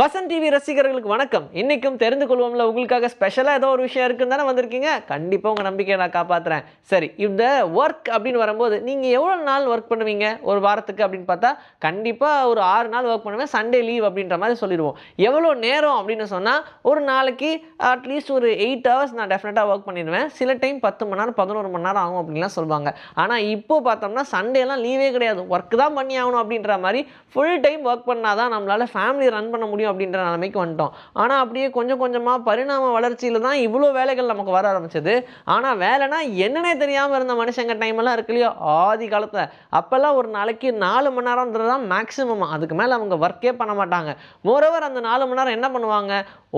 Vasanth TV ரசிகர்களுக்கு வணக்கம். இன்றைக்கும் தெரிந்து கொள்வோம்ல உங்களுக்காக ஸ்பெஷலாக ஏதோ ஒரு விஷயம் இருக்குன்னு தானே வந்திருக்கீங்க? கண்டிப்பாக உங்கள் நம்பிக்கையை நான் காப்பாற்றுறேன் சரி இந்த ஒர்க் அப்படின்னு வரும்போது நீங்கள் எவ்வளோ நாள் ஒர்க் பண்ணுவீங்க? ஒரு வாரத்துக்கு அப்படின்னு பார்த்தா கண்டிப்பாக ஒரு ஆறு நாள் ஒர்க் பண்ணுவேன். சண்டே லீவ் அப்படின்ற மாதிரி சொல்லிடுவோம். எவ்வளோ நேரம் அப்படின்னு சொன்னால் ஒரு நாளைக்கு அட்லீஸ்ட் ஒரு எயிட் ஹவர்ஸ் நான் டெஃபினட்டாக ஒர்க் பண்ணிடுவேன். சில டைம் பத்து மணி நேரம் பதினோரு மணி நேரம் ஆகும் அப்படின்லாம் சொல்லுவாங்க. ஆனால் இப்போ பார்த்தோம்னா சண்டேலாம் லீவே கிடையாது. ஒர்க் தான் பண்ணி ஆகணும் அப்படின்ற மாதிரி ஃபுல் டைம் ஒர்க் பண்ணால் தான் நம்மளால் ஃபேமிலி ரன் பண்ண முடியும். அப்படின்ற நிலைமைக்கு வந்துட்டோம். ஆனால் அப்படியே கொஞ்சம் கொஞ்சமாக பரிணாம வளர்ச்சியில் தான் இவ்வளோ வேலைகள் நமக்கு வர ஆரம்பிச்சது. ஆனால் வேலைனா என்னன்னே தெரியாமல் இருந்த மனுஷங்க டைம் எல்லாம் இருக்கு இல்லையோ? ஆதி காலத்தில். அப்போல்லாம் ஒரு நாளைக்கு நாலு மணி நேரம்ன்றது தான் மேக்ஸிமம் அதுக்கு மேலே அவங்க ஒர்க்கே பண்ண மாட்டாங்க. மோரோவர் அந்த நாலு மணி நேரம் என்ன பண்ணுவாங்க?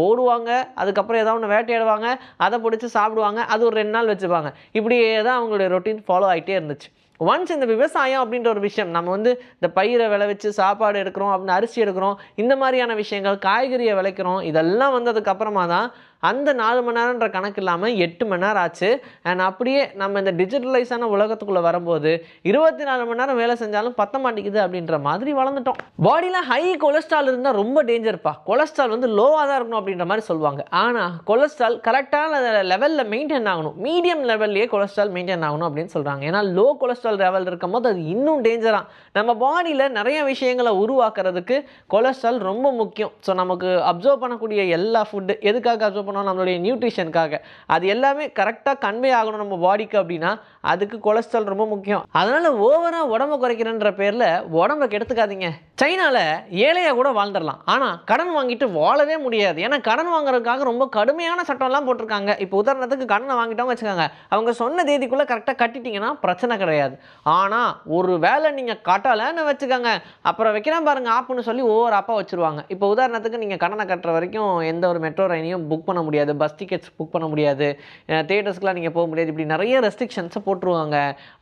ஓடுவாங்க. அதுக்கப்புறம் ஏதாவது ஒன்று வேட்டையாடுவாங்க. அதை பிடிச்சி சாப்பிடுவாங்க. அது ஒரு ரெண்டு நாள் வச்சுப்பாங்க. இப்படியே தான் அவங்களுடைய ரொட்டீன் ஃபாலோ ஆகிட்டே இருந்துச்சு. ஒன்ஸ் இந்த விவசாயம் அப்படின்ற ஒரு விஷயம் நம்ம வந்து இந்த பயிரை விளைவிச்சு சாப்பாடு எடுக்கிறோம் அப்படின்னு அரிசி எடுக்கிறோம் இந்த மாதிரியான விஷயங்கள் காய்கறியை விளைக்கிறோம் இதெல்லாம் வந்ததுக்கப்புறமா தான் அந்த நாலு மணி நேரம்ன்ற கணக்கு இல்லாமல் எட்டு மணி நேரம் ஆச்சு. அண்ட் அப்படியே நம்ம இந்த டிஜிட்டலைஸான உலகத்துக்குள்ளே வரும்போது இருபத்தி நாலு மணி நேரம் வேலை செஞ்சாலும் பத்த மாட்டேங்குது அப்படின்ற மாதிரி வளர்ந்துட்டோம். பாடியில் ஹை கொலஸ்ட்ரால் இருந்தால் ரொம்ப டேஞ்சர்ப்பா கொலஸ்ட்ரால் வந்து லோவாக தான் இருக்கணும் அப்படின்ற மாதிரி சொல்லுவாங்க. ஆனால் கொலஸ்ட்ரால் கரெக்டான லெவலில் மெயின்டைன் ஆகணும். மீடியம் லெவல்லையே கொலஸ்ட்ரால் மெயின்டைன் ஆகணும் அப்படின்னு சொல்கிறாங்க ஏன்னா லோ கொலஸ்ட்ரால் லெவல் இருக்கும் போது அது இன்னும் டேஞ்சராக நம்ம பாடியில் நிறைய விஷயங்களை உருவாக்குறதுக்கு கொலஸ்ட்ரால் ரொம்ப முக்கியம். ஸோ நமக்கு அப்சர்வ் பண்ணக்கூடிய எல்லா ஃபுட்டு எதுக்காக அப்சர்வ் பண்ணோம் நம்மளுடைய நியூட்ரிஷனுக்காக அது எல்லாமே கரெக்டாக கன்வே ஆகணும் நம்ம பாடிக்கு அப்படின்னா அதுக்கு கொலஸ்ட்ரால் ரொம்ப முக்கியம். அதனால் ஓவராக உடம்பு குறைக்கிறேன்ற பேரில் உடம்பை கெடுத்துக்காதீங்க. சைனாவில் ஏழையாக கூட வாழ்ந்துடலாம். ஆனால் கடன் வாங்கிட்டு வாழவே முடியாது. ஏன்னா கடன் வாங்குறதுக்காக ரொம்ப கடுமையான சட்டம்லாம் போட்டிருக்காங்க. இப்போ உதாரணத்துக்கு கடனை வாங்கிட்டோம் வச்சுக்கோங்க. அவங்க சொன்ன தேதிக்குள்ளே கரெக்டாக கட்டிட்டீங்கன்னா பிரச்சனை கிடையாது. ஆனால் ஒரு வேலை நீங்கள் கட்டலைன்னு வச்சுக்கோங்க. அப்புறம் வைக்கிறேன் பாருங்க ஆப்புன்னு சொல்லி ஒவ்வொரு அப்பா வச்சுருவாங்க. இப்போ உதாரணத்துக்கு நீங்கள் கடனை கட்டுற வரைக்கும் எந்த ஒரு மெட்ரோ ரயினையும் புக் பண்ண முடியாது பஸ் டிக்கெட்ஸ் புக் பண்ண முடியாது. தேட்டர்ஸ்க்குலாம் நீங்கள் போக முடியாது. இப்படி நிறைய ரெஸ்ட்ரிக்ஷன்ஸை போட்டுருவாங்க.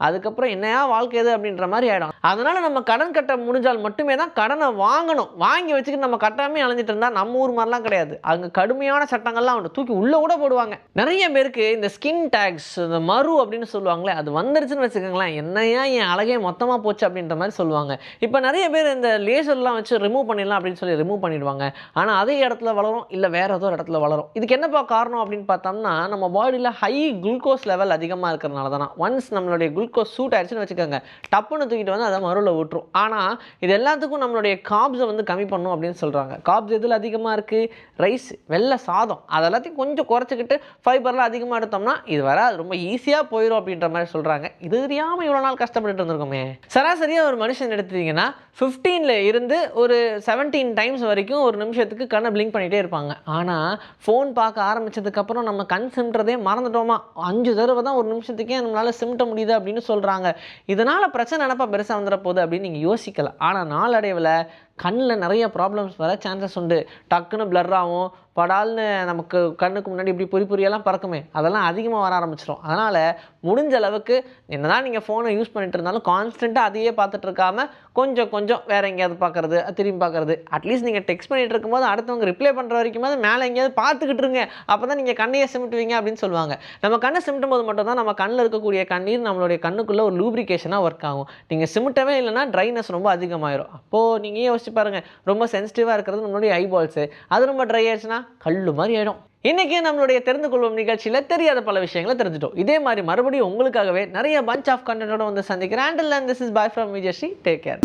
அதுக்கப்புறம் என்னையா வாழ்க்கை எது அப்படின்ற மாதிரி ஆகிடும் அதனால் நம்ம கடன் கட்ட முடிஞ்சால் மட்டுமே தான் கடனை வாங்கணும். வாங்கி வச்சுக்கிட்டு நம்ம கட்டாமே அலைஞ்சிட்டு இருந்தால் நம்ம ஊர் மாதிரிலாம் கிடையாது. அங்கே கடுமையான சட்டங்கள்லாம் உண்டு. தூக்கி உள்ளே கூட போடுவாங்க. நிறைய பேருக்கு இந்த ஸ்கின் டேக்ஸ் இந்த மறு அப்படின்னு சொல்லுவாங்களே அது வந்துருச்சுன்னு வச்சுக்கோங்களேன். என்னையா என் அழகே மொத்தமாக போச்சு அப்படின்ற மாதிரி சொல்லுவாங்க. இப்போ நிறைய பேர் இந்த லேசர்லாம் வச்சு ரிமூவ் பண்ணிடலாம் அப்படின்னு சொல்லி ரிமூவ் பண்ணிடுவாங்க. ஆனால் அதே இடத்துல வளரும் இல்லை வேற ஏதோ ஒரு இடத்துல வளரும். இது இதுக்கு என்னப்பா காரணம் அப்படின்னு பார்த்தோம்னா நம்ம பாடியில் ஹை குளுக்கோஸ் லெவல் அதிகமாக இருக்கிறனால தானே. ஒன்ஸ் நம்மளுடைய குளுக்கோஸ் சூட் ஆயிடுச்சுன்னு வச்சுக்கோங்க டப்புன்னு தூக்கிட்டு வந்து அதை மறுவில் விட்டுரும் ஆனால் இது எல்லாத்துக்கும் நம்மளுடைய காப்ஸை வந்து கம்மி பண்ணும் அப்படின்னு சொல்கிறாங்க காப்ஸ் எதில் அதிகமாக இருக்குது ரைஸ் வெள்ளை சாதம். அதெல்லாத்தையும் கொஞ்சம் குறைச்சிக்கிட்டு ஃபைபர்லாம் அதிகமாக எடுத்தோம்னா இது வராது ரொம்ப ஈஸியாக போயிடும் அப்படின்ற மாதிரி சொல்கிறாங்க இது தெரியாமல் இவ்வளோ நாள் கஷ்டப்பட்டுட்டு இருந்திருக்கோமே. சராசரியாக ஒரு மனுஷன் எடுத்தீங்கன்னா ஃபிஃப்டீனில் இருந்து ஒரு செவன்டீன் டைம்ஸ் வரைக்கும் ஒரு நிமிஷத்துக்கு கண்ணை பிளிங்க் பண்ணிகிட்டே இருப்பாங்க. ஆனால் ஃபோன் பார்க்க ஆரம்பிச்சதுக்கப்புறம் நம்ம கண் சிம்ன்றதே மறந்துட்டோமா? அஞ்சு தடவை தான் ஒரு நிமிஷத்துக்கே நம்மளால் சிமிட்ட முடியுது அப்படின்னு சொல்கிறாங்க இதனால் பிரச்சனை நினப்பா பெருசாக வந்துட போகுது அப்படின்னு நீங்கள் யோசிக்கலாம் ஆனால் நாளடைவில் கண்ணில் நிறைய ப்ராப்ளம்ஸ் வர சான்சஸ் உண்டு. டக்குன்னு பிளர் ஆகும். படால்னு நமக்கு கண்ணுக்கு முன்னாடி இப்படி பொறி பொறியெல்லாம் பறக்குமே. அதெல்லாம் அதிகமாக வர ஆரம்பிச்சிடும் அதனால் முடிஞ்ச அளவுக்கு என்னதான் நீங்கள் ஃபோனை யூஸ் பண்ணிட்டு இருந்தாலும் கான்ஸ்டண்ட்டாக அதையே பார்த்துட்டு இருக்காமல் கொஞ்சம் கொஞ்சம் வேறு எங்கேயாவது பார்க்குறது திரும்பி பார்க்குறது. அட்லீஸ்ட் நீங்கள் டெக்ஸ்ட் பண்ணிகிட்டு இருக்கும்போது அடுத்தவங்க ரிப்ளை பண்ணுற வரைக்கும் மேலே எங்கேயாவது பார்த்துக்கிட்டு இருங்க. அப்போ தான் நீங்கள் கண்ணையே சிமிட்டுவீங்க அப்படின்னு சொல்லுவாங்க. நம்ம கண்ணை சிமிட்டும் போது மட்டும் தான் நம்ம கண்ணில் இருக்கக்கூடிய கண்ணீர் நம்மளுடைய கண்ணுக்குள்ளே ஒரு லூப்ரிகேஷனாக ஒர்க் ஆகும். நீங்கள் சிமிட்டவே இல்லைன்னா ட்ரைனஸ் ரொம்ப அதிகமாயிரும். அப்போது நீங்கள் யோசிச்சு பாருங்கள் ரொம்ப சென்சிட்டிவாக இருக்கிறது நம்மளுடைய ஐபால்ஸு அது ரொம்ப ட்ரை ஆயிடுச்சுன்னா கல்லு மாதிரி ஆயிடும். இன்னைக்கு நம்மளுடைய தெரிந்து கொள்வோம் நிகழ்ச்சியில் தெரியாத பல விஷயங்களை தெரிஞ்சிட்டோம். இதே மாதிரி மறுபடியும் உங்களுக்காகவே நிறைய பஞ்ச் ஆஃப் கண்டென்ட்டோட வந்து சந்திக்கிறேன். And this is bye from Vijayasri take care